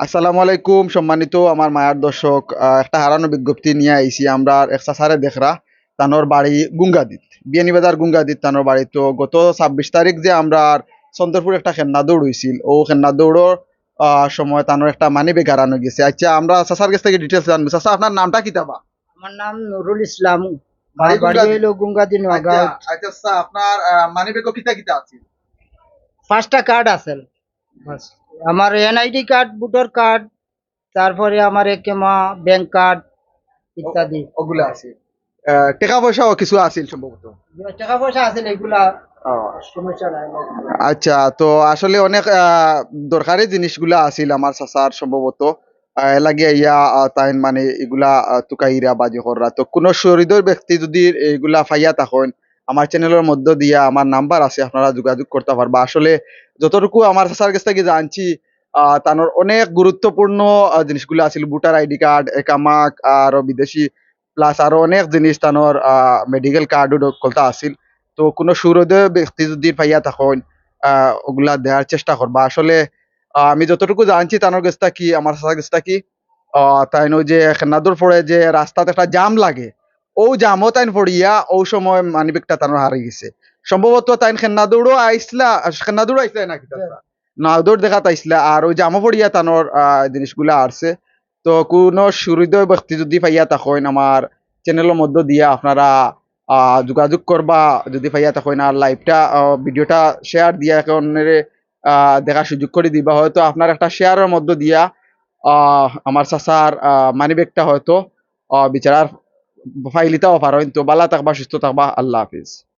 আসসালামু আলাইকুম সম্মানিত আমার মায়ার দর্শক একটা হারানো বিজ্ঞপ্তি নিয়ে আইছি আমরা একটা সারে দেখরা তানোর বাড়ি গুঙ্গাদিত। বিয়ানীবাজার গুঙ্গাদিত তানোর বাড়ি। তো গত ছাব্বিশ তারিখ যে আমরা চন্দ্রপুর একটা খেন্না দৌড় হয়েছিল ও খেন্না দৌড়র সময় তানোর একটা মানি বেগ হারানো গেছে। আচ্ছা আমরা চাচার কাছ থেকে ডিটেলস জানব। চাচা আপনার নামটা কি তাবা? আমার নাম নুরুল ইসলাম। আচ্ছা আচ্ছা আপনার মানি বেগ কিতা কিতা আছে? পাঁচটা কার্ড আছে। আমার এনআইডি কার্ড ভোটার কার্ড তারপরে আমার একেমা ব্যাংক কার্ড ইত্যাদি। ওগুলা আছে। টাকা পয়সাও কিছু আছিল সম্ভবত? টাকা পয়সা আছে এগুলা আচ্ছা তো আসলে অনেক দরকারি জিনিসগুলা আছিল আমার চাচার সম্ভবত। আহ, এ ইয়া তাই মানে এগুলা তুকাইরা বাজি কররা তো কোনো সহৃদয় ব্যক্তি যদি এগুলা ফাইয়া থাকেন আমার চ্যানেলের মধ্য দিয়া আমার নাম্বার আছে, আপনারা যোগাযোগ করতে পারবা। আসলে যতটুকু আমার চাচার কাছ থেকে জানছি তানোর অনেক গুরুত্বপূর্ণ জিনিসগুলো আছিল। ভোটার আইডি কার্ড একামাক, আরও বিদেশি প্লাস আরও অনেক জিনিস তানোর মেডিকেল কার্ডও কলতা আছিল। তো কোনো সুহৃদয় ব্যক্তি যদি পাইয়া থাকেন ওগুলা দেওয়ার চেষ্টা করবা। আসলে আমি যতটুকু জানছি তানোর গেছটা কি, আমার সাথে গেছটা কি তাই নয় যে খেনাদুর পরে যে রাস্তাতে একটা জাম লাগে ও জামও তাইন পড়িয়া ও সময় মানিবেকটা তানোর হারিয়ে গেছে। সম্ভবত তাইন খেন্নাদৌড়ও আইসলা খেন্নাদৌড় আইসলা নাকি তারা? নাদৌড় দেখাত আইসলা আর ওই জামও পড়িয়া তানোর জিনিসগুলা আসছে তো কোনো সুহৃদয় ব্যক্তি যদি পাইয়া থাকেন আমার চ্যানেলের মধ্য দিয়া আপনারা যোগাযোগ করবা যদি পাইয়া থাকেন আর লাইভটা ভিডিওটা শেয়ার দিয়া একেবারে দেখার সুযোগ করে দিবা। হয়তো আপনার একটা শেয়ারের মধ্য দিয়া আমার চাচার মানি ব্যাগটা হয়তো বিচারার ফাইলিতাও পারো কিন্তু বালা থাকবা সুস্থ থাকবা আল্লাহ হাফিজ।